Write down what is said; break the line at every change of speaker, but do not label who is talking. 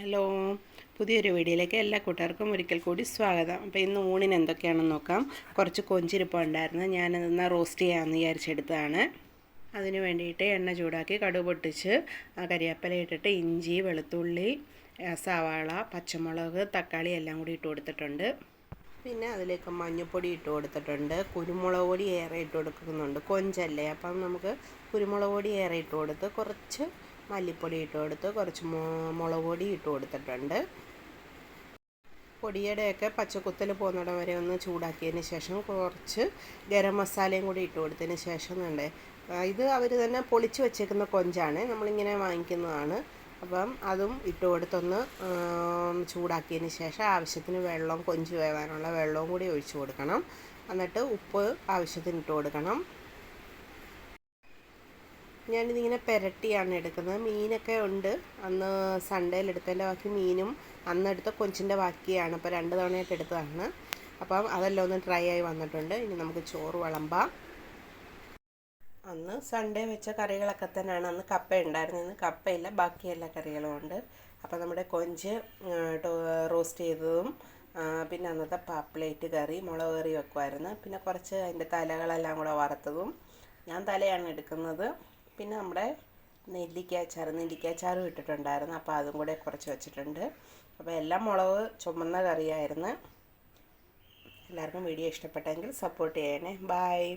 Hello പുതിയൊരു വീഡിയോയിലേക്ക് എല്ലാ കൂട്ടുകാർക്കും ഒരിക്കൽ കൂടി സ്വാഗതം. അപ്പോൾ ഇന്ന് ഊണിന് എന്തൊക്കെയാണെന്ന് നോക്കാം. കുറച്ച് കൊഞ്ചിരിപ്പം ഉണ്ടായിരുന്നു. ഞാനതൊന്ന് റോസ്റ്റ് ചെയ്യാമെന്ന് വിചാരിച്ചെടുത്തതാണ്. അതിന് വേണ്ടിയിട്ട് എണ്ണ ചൂടാക്കി കടുക് പൊട്ടിച്ച് കരിയാപ്പല ഇട്ടിട്ട് ഇഞ്ചി വെളുത്തുള്ളി സവാള പച്ചമുളക് തക്കാളി എല്ലാം കൂടി ഇട്ട് കൊടുത്തിട്ടുണ്ട്. പിന്നെ അതിലേക്ക് മഞ്ഞൾപ്പൊടി ഇട്ട് കൊടുത്തിട്ടുണ്ട്. കുരുമുളക് പൊടി ഏറെ ഇട്ട് കൊടുക്കുന്നുണ്ട്. കൊഞ്ചല്ലേ. അപ്പം നമുക്ക് കുരുമുളക് പൊടി ഏറെ ഇട്ട് കൊടുത്ത് കുറച്ച് മല്ലിപ്പൊടി ഇട്ട് കൊടുത്ത് കുറച്ച് മുളക് പൊടി ഇട്ട് കൊടുത്തിട്ടുണ്ട്. പൊടിയുടെയൊക്കെ പച്ചക്കുത്തൽ പോകുന്നിടം വരെ ഒന്ന് ചൂടാക്കിയതിന് ശേഷം കുറച്ച് ഗരം മസാലയും കൂടി ഇട്ട് കൊടുത്തതിന് ശേഷം ഉണ്ട് ഇത് അവർ തന്നെ പൊളിച്ച് വെച്ചേക്കുന്ന കൊഞ്ചാണ്. നമ്മളിങ്ങനെ വാങ്ങിക്കുന്നതാണ്. അപ്പം അതും ഇട്ട് കൊടുത്തൊന്ന് ചൂടാക്കിയതിന് ശേഷം ആവശ്യത്തിന് വെള്ളം കൊഞ്ച് വേവാനുള്ള വെള്ളവും കൂടി ഒഴിച്ചു കൊടുക്കണം. എന്നിട്ട് ഉപ്പ് ആവശ്യത്തിന് ഇട്ട് കൊടുക്കണം. ഞാനിതിങ്ങനെ പെരട്ടിയാണ് എടുക്കുന്നത്. മീനൊക്കെ ഉണ്ട്. അന്ന് സൺഡേയിൽ എടുത്തതിന്റെ ബാക്കി മീനും അന്ന് എടുത്ത കൊഞ്ചിന്റെ ബാക്കിയാണ്. അപ്പോൾ രണ്ട് തവണയായിട്ട് എടുത്തതാണ്. അപ്പം അതെല്ലാം ഒന്ന് ഡ്രൈ ആയി വന്നിട്ടുണ്ട്. ഇനി നമുക്ക് ചോറ് വിളമ്പാം. അന്ന് സൺഡേ വെച്ച കറികളൊക്കെ തന്നെയാണ്. അന്ന് കപ്പ ഉണ്ടായിരുന്നു. ഇന്ന് കപ്പയില്ല. ബാക്കി എല്ലാ കറികളും ഉണ്ട്. അപ്പോൾ നമ്മുടെ കൊഞ്ച് റോസ്റ്റ് ചെയ്തതും പിന്നെ അന്നത്തെ പാപ്ലേറ്റ് കറി മുളക് കറി വെക്കുമായിരുന്നു പിന്നെ കുറച്ച് അതിന്റെ തലകളെല്ലാം കൂടെ വറുത്തതും. ഞാൻ തലയാണ് എടുക്കുന്നത്. പിന്നെ നമ്മുടെ നെല്ലിക്ക നെല്ലിക്കാച്ചാർ നെല്ലിക്കാച്ചാറും ഇട്ടിട്ടുണ്ടായിരുന്നു. അപ്പോൾ അതും കൂടെ കുറച്ച് വെച്ചിട്ടുണ്ട്. അപ്പോൾ എല്ലാം മുളക് ചുമന്ന കറിയായിരുന്നു. എല്ലാവർക്കും വീഡിയോ ഇഷ്ടപ്പെട്ടെങ്കിൽ സപ്പോർട്ട് ചെയ്യണേ. ബായ്